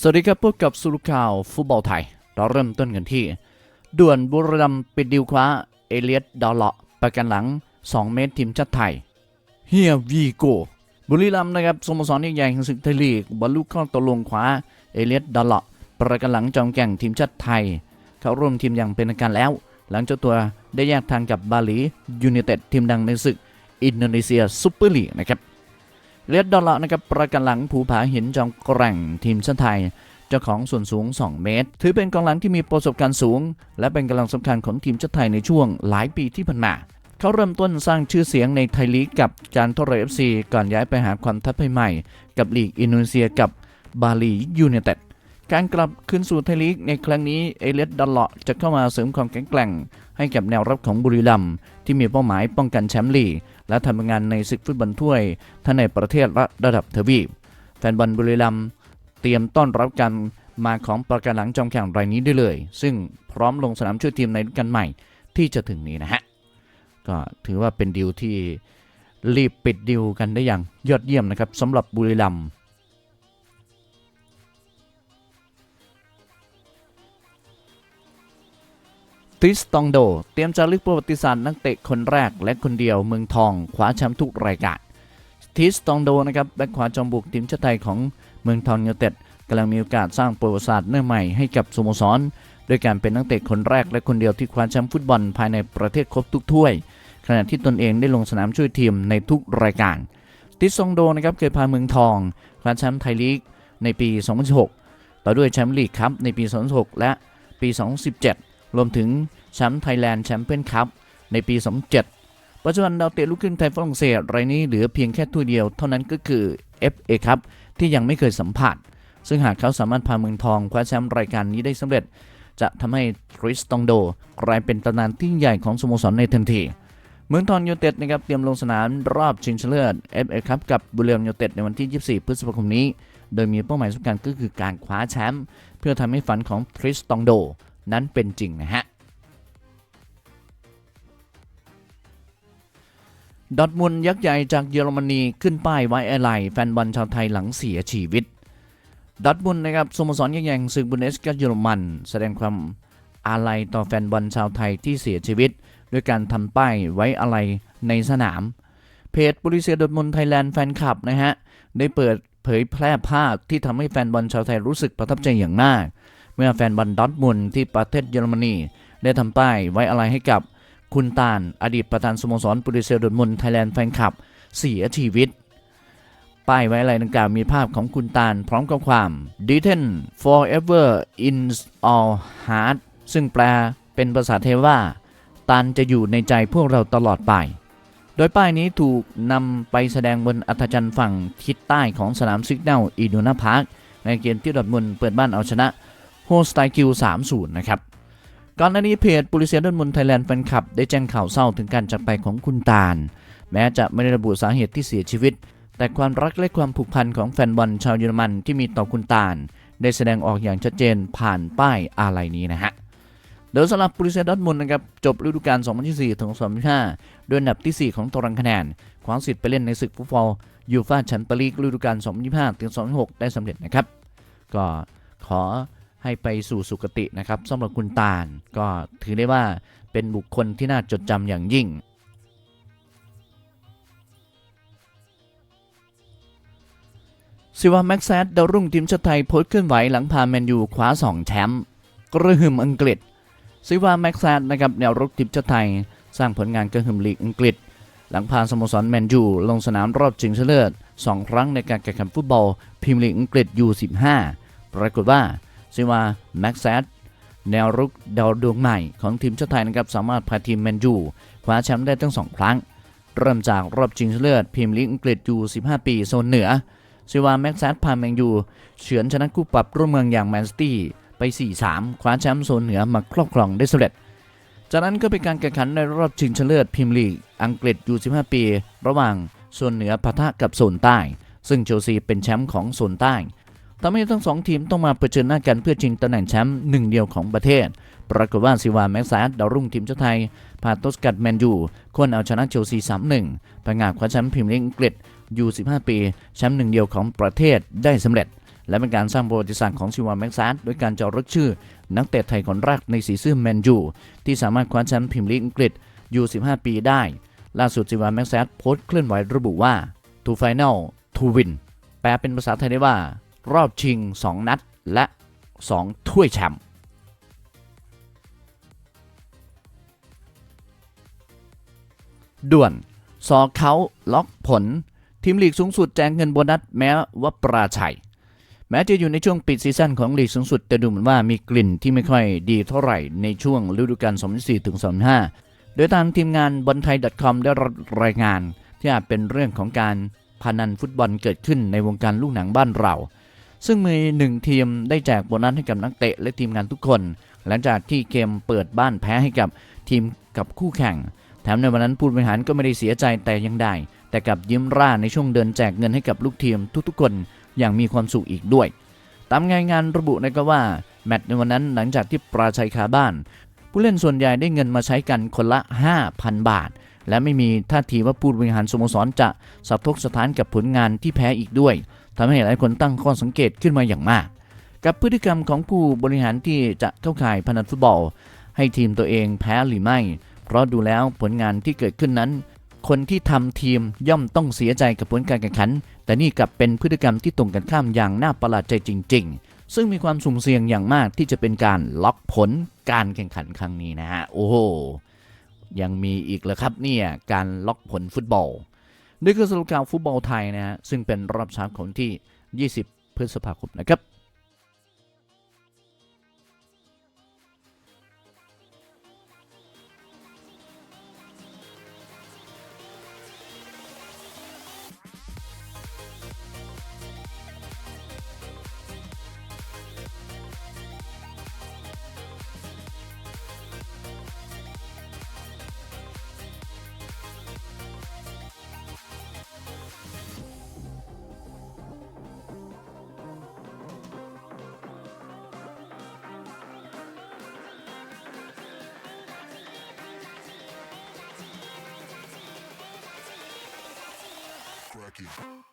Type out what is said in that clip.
สวัสดีครับพบกับสุรุข่าวฟุตบอลไทย เราเริ่มต้นกันที่ ด่วนบุรีรัมย์ปิดดิวคว้า เอเลียตดอลเลาะประกันหลัง 2 เมตรทีมชาติไทยเฮียวีโกบุรีรัมย์นะครับสโมสรใหญ่แห่งศึกไทยลีกบรรลุข้อตกลงคว้า เอเลียตดอลเลาะประกันหลังจอมแก่งทีมชาติไทย เข้าร่วมทีมอย่างเป็นทางการแล้ว หลังเจ้าตัวได้แยกทางกับบาหลียูไนเต็ดทีมดังในศึกอินโดนีเซียซุปเปอร์ลีกนะครับ เลียดดอลลาร์นะครับประกันหลังผูผาหินจอมแกร่งทีมชาติไทยเจ้าของส่วนสูง 2 เมตร ถือเป็นกองหลังที่มีประสบการณ์สูง และเป็นกำลังสำคัญของทีมชาติไทยในช่วงหลายปีที่ผ่านมา เขาเริ่มต้นสร้างชื่อเสียงในไทยลีกกับการทรเอฟซีก่อนย้ายไปหาความท้าทายใหม่ กับลีกอินโดนีเซียกับบาหลียูเนเต็ด การกลับคืนสู่ไทยลีกในครั้งนี้เอเลียดดอลเลาะจะเข้ามาเสริมความแข็งแกร่ง ให้กับแนวรับของบุรีรัมย์ที่มีเป้าหมายป้องกันแชมป์ลีกและทำงานในศึกฟุตบอลถ้วยทั้งในประเทศและระดับทวีป แฟนบอลบุรีรัมย์เตรียมต้อนรับการมาของประกันหลังจอมแข่งรายนี้ได้เลย ซึ่งพร้อมลงสนามช่วยทีมในฤดูกาลใหม่ที่จะถึงนี้นะฮะก็ถือว่าเป็นดีลที่รีบปิดดีลกันได้อย่างยอดเยี่ยมนะครับสำหรับบุรีรัมย์ ทริสตองโด เตรียมจะลึกประวัติศาสตร์นักเตะคนแรกและคนเดียวเมืองทองคว้าแชมป์ทุกรายการทริสตองโดนะครับแบ็คขวาจอมบุกทีมชาติไทยของเมืองทองยูเต็ดกำลังมีโอกาสสร้างประวัติศาสตร์หน้าใหม่ให้กับสโมสรด้วยการเป็นนักเตะคนแรกและคนเดียวที่คว้าแชมป์ฟุตบอลภายในประเทศครบทุกถ้วย ขณะที่ตนเองได้ลงสนามช่วยทีมในทุกรายการทิสตองโดนะครับเคยพาเมืองทองคว้าแชมป์ไทยลีกในปี 2016 ต่อด้วยแชมป์ลีกครับในปี 2016และปี 2017 รวมถึงแชมป์ไทยแลนด์แชมเปี้ยนคัพในปี 2007 ปัจจุบันดาวเตะลูกครึ่งไทยฝรั่งเศสรายนี้เหลือเพียงแค่ถ้วยเดียวเท่านั้นก็คือ FA ครับที่ยังไม่เคยสัมผัส ซึ่งหากเขาสามารถพาเมืองทองคว้าแชมป์รายการนี้ได้สำเร็จ จะทำให้ทริสตองโดกลายเป็นตำนานที่ใหญ่ของสโมสรในทันที เมืองทองยูเต็ดนะครับเตรียมลงสนามรอบชิงชนะเลิศ FA ครับกับบุรีรัมย์ยูเต็ดในวันที่ 24 พฤษภาคมนี้ โดยมีเป้าหมายสำคัญก็คือการคว้าแชมป์เพื่อทำให้ฝันของทริสตองโด นั้นเป็นจริงนะฮะดอทมุนยักษ์ใหญ่จากเยอรมนีขึ้นป้ายไว้อาลัยแฟนบอลชาวไทยหลังเสียชีวิตดอทมุนนะครับสโมสรยักษ์ใหญ่แห่งศึกบุนเดสกาเยอรมัน แสดงความอาลัยต่อแฟนบอลชาวไทยที่เสียชีวิต ด้วยการทำป้ายไว้อาลัยในสนาม เพจบริเซียดอทมุนไทยแลนด์แฟนคลับนะฮะ ได้เปิดเผยแพร่ภาพที่ทำให้แฟนบอลชาวไทยรู้สึกประทับใจอย่างมาก เมื่อแฟนบอลดอทมุนที่ประเทศเยอรมนี ได้ทำป้ายไว้อาลัยให้กับคุณตาลอดีตประธานสโมสรปุริเซลดอทมุนไทยแลนด์แฟนคลับเสียชีวิต ป้ายไว้อะไรดังกล่าวมีภาพของคุณตาลพร้อมกับความ d e t e n forever in our heart ซึ่งแปลเป็นภาษาเทว่าตาลจะอยู่ในใจพวกเราตลอดไป โดยป้ายนี้ถูกนำไปแสดงบนอัธจันทร์ฝั่งทิศใต้ของสนามซิกเนลอีดูนาพาร์คในเกมที่ดอทมุนเปิดบ้านเอาชนะ โฮสไตคิว3-0 นะครับ ก่อนหน้านี้เพจปุริเซียดอนมุนไทยแลนด์แฟนคลับ ได้แจ้งข่าวเศร้าถึงการจากไปของคุณตาล แม้จะไม่ได้ระบุสาเหตุที่เสียชีวิต แต่ความรักและความผูกพันของแฟนบอลชาวเยอรมันที่มีต่อคุณตาล ได้แสดงออกอย่างชัดเจนผ่านป้ายอาลัยนี้นะฮะโดยสำหรับปุริเซียดอนมุนนะครับจบฤดูกาล 2024 ถึง 2025 ด้วยอันดับที่ 4 ของตารางคะแนนคว้าสิทธิ์ไปเล่นในศึกฟุตบอลยูฟ่าแชมเปี้ยนลีกฤดูกาล 2025 ถึง 2026 ได้สำเร็จนะครับ ก็ขอ ให้ไปสู่สุคตินะครับสำหรับคุณตาล ก็ถือได้ว่าเป็นบุคคลที่น่าจดจำอย่างยิ่ง ซิวาแม็กแซดดาวรุ่งทีมชาติไทยโพสต์เคลื่อนไหวหลังพาแมนยูคว้า 2 แชมป์กระหึ่มอังกฤษ ซิวาแม็กแซดนะครับแนวรุกทีมชาติไทย สร้างผลงานกระหึ่มลีกอังกฤษ หลังพาสโมสรแมนยูลงสนามรอบชิงชนะเลิศ2ครั้งในการแข่งขันฟุตบอลพรีเมียร์ลีกอังกฤษ U15 ปรากฏว่า ซิว่าแม็กซัดแนวรุกดาวดวงใหม่ของทีมชาติไทยนะครับสามารถพาทีมแมนยูคว้าแชมป์ได้ทั้งสองครั้ง เริ่มจากรอบชิงชนะเลิศพรีเมียร์ลีกอังกฤษยู15 ปีโซนเหนือซิว่าแม็กซัดพาแมนยูเฉือนชนะคู่ปรับร่วมเมืองอย่างแมนซิตี้ไป 4-3 คว้าแชมป์โซนเหนือมาครอบครองได้สำเร็จ จากนั้นก็เป็นการแข่งขันในรอบชิงชนะเลิศพรีเมียร์ลีกอังกฤษยู15 ปี ระหว่างโซนเหนือปะทะกับโซนใต้ ซึ่งเชลซีเป็นแชมป์ของโซนใต้ ทำให้ทั้งสองทีมต้องมาเผชิญหน้ากันเพื่อชิงตำแหน่งแชมป์หนึ่งเดียวของประเทศ ปรากฏว่าซิวาแม็กซัสดาวรุ่งทีมชาติไทย พาโตสกัดแมนยูควรเอาชนะเชลซี3-1ประงาบคว้าแชมป์พรีเมียร์ลีกอังกฤษยู15 ปีแชมป์หนึ่งเดียวของประเทศได้สำเร็จ และเป็นการสร้างประวัติศาสตร์ของซิวาแม็กซัสด้วยการจะรึกชื่อ นักเตะไทยคนแรกในสีเสื้อแมนยูที่สามารถคว้าแชมป์พรีเมียร์ลีกอังกฤษอยู่15 ปีได้ ล่าสุดซิวาแม็กซัสโพสต์เคลื่อนไหวระบุว่า to final to win แปลเป็นภาษาไทยได้ว่า รอบชิง 2 นัด และ 2 ถ้วยแชมป์ด่วนสอเขาล็อกผล ทีมลีกสูงสุดแจ้งเงินโบนัสแม้ว่าปราชัย แม้จะอยู่ในช่วงปิดซีซั่นของลีกสูงสุด แต่ดูเหมือนว่ามีกลิ่นที่ไม่ค่อยดีเท่าไหร่ในช่วงฤดูกาล2004ถึง2005 โดยทางทีมงานบอลไทย .com ได้รับรายงาน ที่อาจเป็นเรื่องของการพนันฟุตบอลเกิดขึ้นในวงการลูกหนังบ้านเรา ซึ่งมีหนึ่งทีมได้แจกโบนัสให้กับนักเตะและทีมงานทุกคน หลังจากที่เกมเปิดบ้านแพ้ให้กับทีมกับคู่แข่ง แถมในวันนั้นผู้บริหารก็ไม่ได้เสียใจแต่ยังได้ แต่กับยิ้มร่าในช่วงเดินแจกเงินให้กับลูกทีมทุกๆคนอย่างมีความสุขอีกด้วย ตามรายงานระบุนะครับว่าแมตช์ในวันนั้นหลังจากที่ปราชัยคาบ้าน ผู้เล่นส่วนใหญ่ได้เงินมาใช้กันคนละ 5,000 บาท และไม่มีท่าทีว่าผู้บริหารสโมสรจะสะทกสถานกับผลงานที่แพ้อีกด้วย ทำให้หลายคนตั้งข้อสังเกตขึ้นมาอย่างมาก กับพฤติกรรมของผู้บริหารที่จะเข้าข่ายพนันฟุตบอล ให้ทีมตัวเองแพ้หรือไม่ เพราะดูแล้วผลงานที่เกิดขึ้นนั้น คนที่ทำทีมย่อมต้องเสียใจกับผลการแข่งขัน แต่นี่กลับเป็นพฤติกรรมที่ตรงกันข้ามอย่างน่าประหลาดใจจริง ๆ ซึ่งมีความสุ่มเสี่ยงอย่างมากที่จะเป็นการล็อกผลการแข่งขันครั้งนี้นะฮะโอ้โหยังมีอีกเหรอครับเนี่ยการล็อกผลฟุตบอล นี่คือสรุปข่าวฟุตบอลไทยนะฮะซึ่งเป็นรอบเช้าของที่ 20 พฤษภาคมนะครับ aqui.